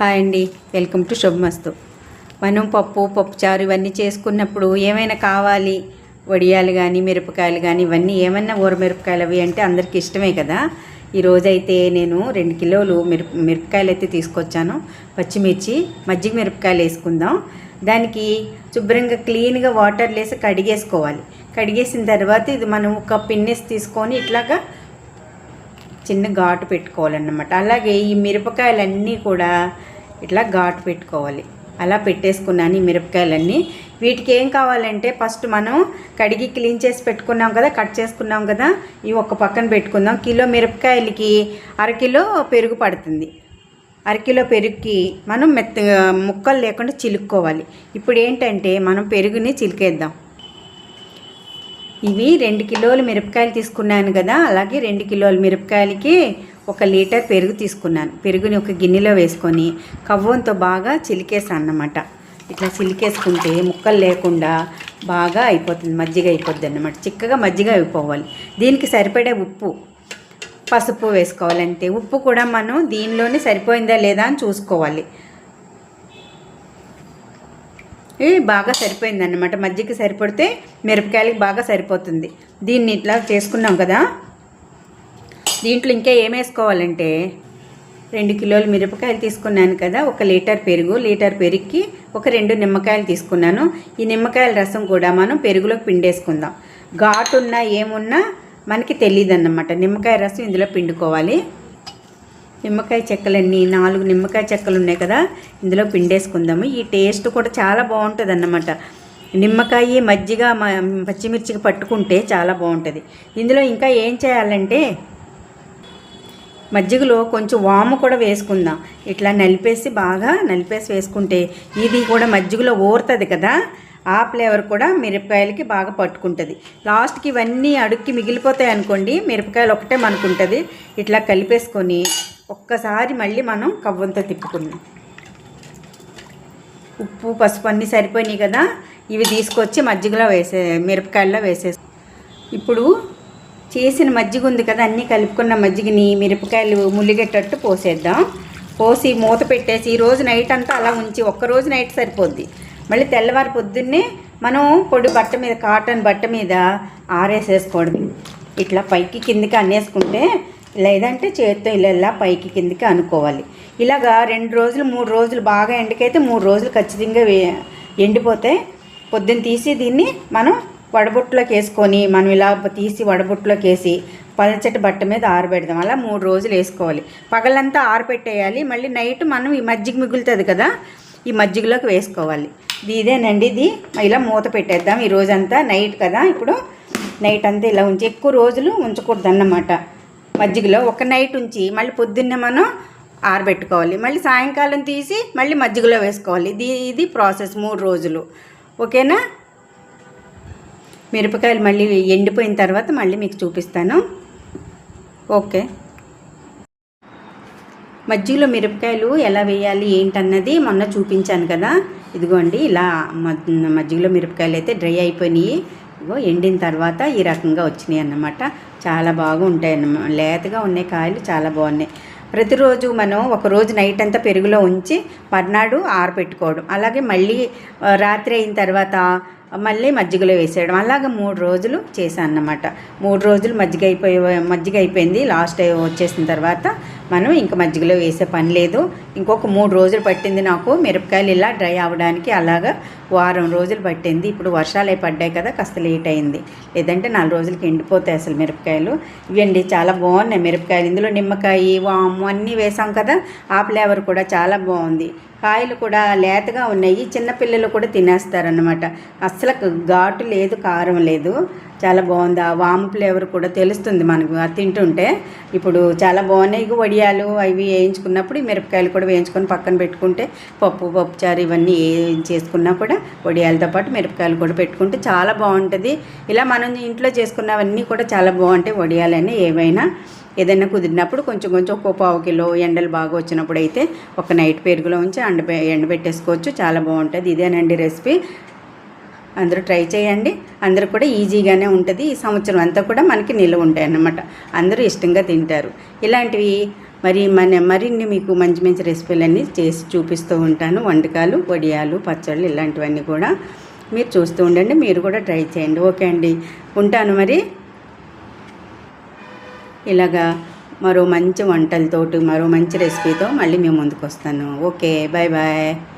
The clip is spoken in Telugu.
హాయ్ అండి. వెల్కమ్ టు శుభమస్తు. మనం పప్పు పప్పుచారు ఇవన్నీ చేసుకున్నప్పుడు ఏమైనా కావాలి? వడియాలు కానీ మిరపకాయలు కానీ ఇవన్నీ ఏమైనా ఊర మిరపకాయలు అవి అంటే అందరికీ ఇష్టమే కదా. ఈరోజైతే నేను రెండు కిలోలు మిరప మిరపకాయలు అయితే తీసుకొచ్చాను. పచ్చిమిర్చి మజ్జిగ మిరపకాయలు వేసుకుందాం. దానికి శుభ్రంగా క్లీన్గా వాటర్ లేసి కడిగేసుకోవాలి. కడిగేసిన తర్వాత ఇది మనం ఒక పిన్నెస్ తీసుకొని ఇట్లాగా చిన్న ఘాటు పెట్టుకోవాలన్నమాట. అలాగే ఈ మిరపకాయలన్నీ కూడా ఇట్లా ఘాటు పెట్టుకోవాలి. అలా పెట్టేసుకున్నాను ఈ మిరపకాయలన్నీ. వీటికి ఏం కావాలంటే ఫస్ట్ మనం కడిగి క్లీన్ చేసి పెట్టుకున్నాం కదా కట్ చేసుకున్నాం కదా ఇవి ఒక పక్కన పెట్టుకుందాం. కిలో మిరపకాయలకి అరకిలో పెరుగు పడుతుంది. అరకిలో పెరుగుకి మనం మెత్తగా ముక్కలు లేకుండా చిలుక్కోవాలి. ఇప్పుడు ఏంటంటే మనం పెరుగుని చిలికేద్దాం. ఇవి రెండు కిలోలు మిరపకాయలు తీసుకున్నాను కదా అలాగే రెండు కిలోల మిరపకాయలకి ఒక లీటర్ పెరుగు తీసుకున్నాను. పెరుగుని ఒక గిన్నెలో వేసుకొని కవ్వంతో బాగా చిలికేసాను అన్నమాట. ఇట్లా చిలికేసుకుంటే ముక్కలు లేకుండా బాగా అయిపోతుంది మజ్జిగ అయిపోద్ది అన్నమాట. చిక్కగా మజ్జిగ అయిపోవాలి. దీనికి సరిపడే ఉప్పు పసుపు వేసుకోవాలంటే ఉప్పు కూడా మనం దీనిలోనే సరిపోయిందా లేదా అని చూసుకోవాలి. ఇది బాగా సరిపోయింది అన్నమాట మజ్జిగ సరిపడితే మిరపకాయలకి బాగా సరిపోతుంది. దీన్ని ఇట్లా చేసుకున్నాం కదా. దీంట్లో ఇంకా ఏమేసుకోవాలంటే రెండు కిలోలు మిరపకాయలు తీసుకున్నాను కదా ఒక లీటర్ పెరుగు లీటర్ పెరుగుకి ఒక రెండు నిమ్మకాయలు తీసుకున్నాను. ఈ నిమ్మకాయల రసం కూడా మనం పెరుగులోకి పిండేసుకుందాం. ఘాటున్నా ఏమున్నా మనకి తెలియదు అన్నమాట నిమ్మకాయ రసం ఇందులో పిండుకోవాలి. నిమ్మకాయ చెక్కలన్నీ నాలుగు నిమ్మకాయ చెక్కలు ఉన్నాయి కదా ఇందులో పిండేసుకుందాము. ఈ టేస్ట్ కూడా చాలా బాగుంటుంది అన్నమాట నిమ్మకాయ మజ్జిగ పచ్చిమిర్చికి పట్టుకుంటే చాలా బాగుంటుంది. ఇందులో ఇంకా ఏం చేయాలంటే మజ్జిగలో కొంచెం వాము కూడా వేసుకుందాం. ఇట్లా నలిపేసి బాగా నలిపేసి వేసుకుంటే ఇది కూడా మజ్జిగలో ఊరుతుంది కదా ఆ ఫ్లేవర్ కూడా మిరపకాయలకి బాగా పట్టుకుంటుంది. లాస్ట్కి ఇవన్నీ అడుక్కి మిగిలిపోతాయి అనుకోండి మిరపకాయలు ఒకటే మనకుంటుంది. ఇట్లా కలిపేసుకొని ఒక్కసారి మళ్ళీ మనం కవ్వంతో తిప్పుకుందాం. ఉప్పు పసుపు అన్నీ సరిపోయినాయి కదా ఇవి తీసుకొచ్చి మజ్జిగలో వేసే మిరపకాయల్లో వేసేసి ఇప్పుడు చేసిన మజ్జిగ ఉంది కదా అన్నీ కలుపుకున్న మజ్జిగని మిరపకాయలు ములిగేటట్టు పోసేద్దాం. పోసి మూత పెట్టేసి ఈ రోజు నైట్ అంతా అలా ఉంచి ఒక్క రోజు నైట్ సరిపోద్ది. మళ్ళీ తెల్లవారి పొద్దున్నే మనం పొడి బట్ట మీద కాటన్ బట్ట మీద ఆరేసేసుకోవడం ఇట్లా పైకి కిందికి అనేసుకుంటే లేదంటే చేత్తో ఇలా ఇలా పైకి కిందికి అనుకోవాలి. ఇలాగా రెండు రోజులు మూడు రోజులు బాగా ఎండకైతే మూడు రోజులు ఖచ్చితంగా ఎండిపోతే పొద్దున్న తీసి దీన్ని మనం వడబుట్టలోకి వేసుకొని మనం ఇలా తీసి వడబుట్టలోకి వేసి పలచటి బట్ట మీద ఆరబెడదాం. అలా మూడు రోజులు వేసుకోవాలి. పగలంతా ఆరబెట్టేయాలి మళ్ళీ నైట్ మనం ఈ మజ్జిగ మిగులుతుంది కదా ఈ మజ్జిగలోకి వేసుకోవాలి. ఇది ఇదేనండి ఇది ఇలా మూత పెట్టేద్దాం. ఈ రోజంతా నైట్ కదా ఇప్పుడు నైట్ అంతా ఇలా ఉంచి ఎక్కువ రోజులు ఉంచకూడదు అన్నమాట మజ్జిగలో ఒక నైట్ ఉంచి మళ్ళీ పొద్దున్నే మనం ఆరబెట్టుకోవాలి. మళ్ళీ సాయంకాలం తీసి మళ్ళీ మజ్జిగలో వేసుకోవాలి. ఇది ఇది ప్రాసెస్ మూడు రోజులు. ఓకేనా? మిరపకాయలు మళ్ళీ ఎండిపోయిన తర్వాత మళ్ళీ మీకు చూపిస్తాను. ఓకే. మజ్జిగలో మిరపకాయలు ఎలా వేయాలి ఏంటన్నది మొన్న చూపించాను కదా. ఇదిగోండి ఇలా మ- మజ్జిగలో మిరపకాయలు అయితే డ్రై అయిపోయినాయి. ఇగో ఎండిన తర్వాత ఈ రకంగా వచ్చినాయి అన్నమాట. చాలా బాగుంటాయి అన్నమాట లేతగా ఉన్నాయి కాయలు చాలా బాగున్నాయి. ప్రతిరోజు మనం ఒక రోజు నైట్ అంతా పెరుగులో ఉంచి మర్నాడు ఆరబెట్టుకోవడం అలాగే మళ్ళీ రాత్రి అయిన తర్వాత మళ్ళీ మజ్జిగలో వేసేయడం. అలాగ మూడు రోజులు చేశాను అన్నమాట మూడు రోజులు మజ్జిగ అయిపోయి మజ్జిగ అయిపోయింది. లాస్ట్ వచ్చేసిన తర్వాత మనం ఇంక మజ్జిగలో వేసే పని లేదు. ఇంకొక మూడు రోజులు పట్టింది నాకు. మిరపకాయలు ఇలా డ్రై అవ్వడానికి అలాగా వారం రోజులు పట్టింది. ఇప్పుడు వర్షాలు అయి పడ్డాయి కదా కాస్త లేట్ అయింది. లేదంటే నాలుగు రోజులకి ఎండిపోతాయి అసలు మిరపకాయలు. ఇవండి చాలా బాగున్నాయి మిరపకాయలు. ఇందులో నిమ్మకాయ వాము అన్నీ వేసాం కదా ఆ ఫ్లేవర్ కూడా చాలా బాగుంది. కాయలు కూడా లేతగా ఉన్నాయి. చిన్నపిల్లలు కూడా తినేస్తారనమాట అస్సలు ఘాటు లేదు కారం లేదు. చాలా బాగుంది. ఆ వాము ఫ్లేవర్ కూడా తెలుస్తుంది మనకు. అది తింటుంటే ఇప్పుడు చాలా బాగున్నాయి. ఇక వడియాలు అవి వేయించుకున్నప్పుడు మిరపకాయలు కూడా వేయించుకొని పక్కన పెట్టుకుంటే పప్పు పప్పుచారు ఇవన్నీ ఏ- చేసుకున్నా కూడా వడియాలతో పాటు మిరపకాయలు కూడా పెట్టుకుంటే చాలా బాగుంటుంది. ఇలా మనం ఇంట్లో చేసుకున్నవన్నీ కూడా చాలా బాగుంటాయి. వడియాలని ఏవైనా ఏదైనా కుదిరినప్పుడు కొంచెం కొంచెం ఒక్కో పావు కిలో ఎండలు బాగా వచ్చినప్పుడు అయితే ఒక నైట్ పెరుగులో ఉంచి ఎండ ఎండబెట్టేసుకోవచ్చు. చాలా బాగుంటుంది. ఇదేనండి రెసిపీ. అందరూ ట్రై చేయండి. అందరూ కూడా ఈజీగానే ఉంటుంది. ఈ సంవత్సరం అంతా కూడా మనకి నిల్వ ఉంటాయి అన్నమాట అందరూ ఇష్టంగా తింటారు. ఇలాంటివి మరి మన మరిన్ని మీకు మంచి మంచి రెసిపీలన్నీ చేసి చూపిస్తూ ఉంటాను. వంటకాలు వడియాలు పచ్చళ్ళు ఇలాంటివన్నీ కూడా మీరు చూస్తూ ఉండండి. మీరు కూడా ట్రై చేయండి. ఓకే అండి. ఉంటాను మరి. ఇలాగా మరో మంచి వంటలతోటి మరో మంచి రెసిపీతో మళ్ళీ మేము ముందుకు వస్తాను ఓకే. Bye bye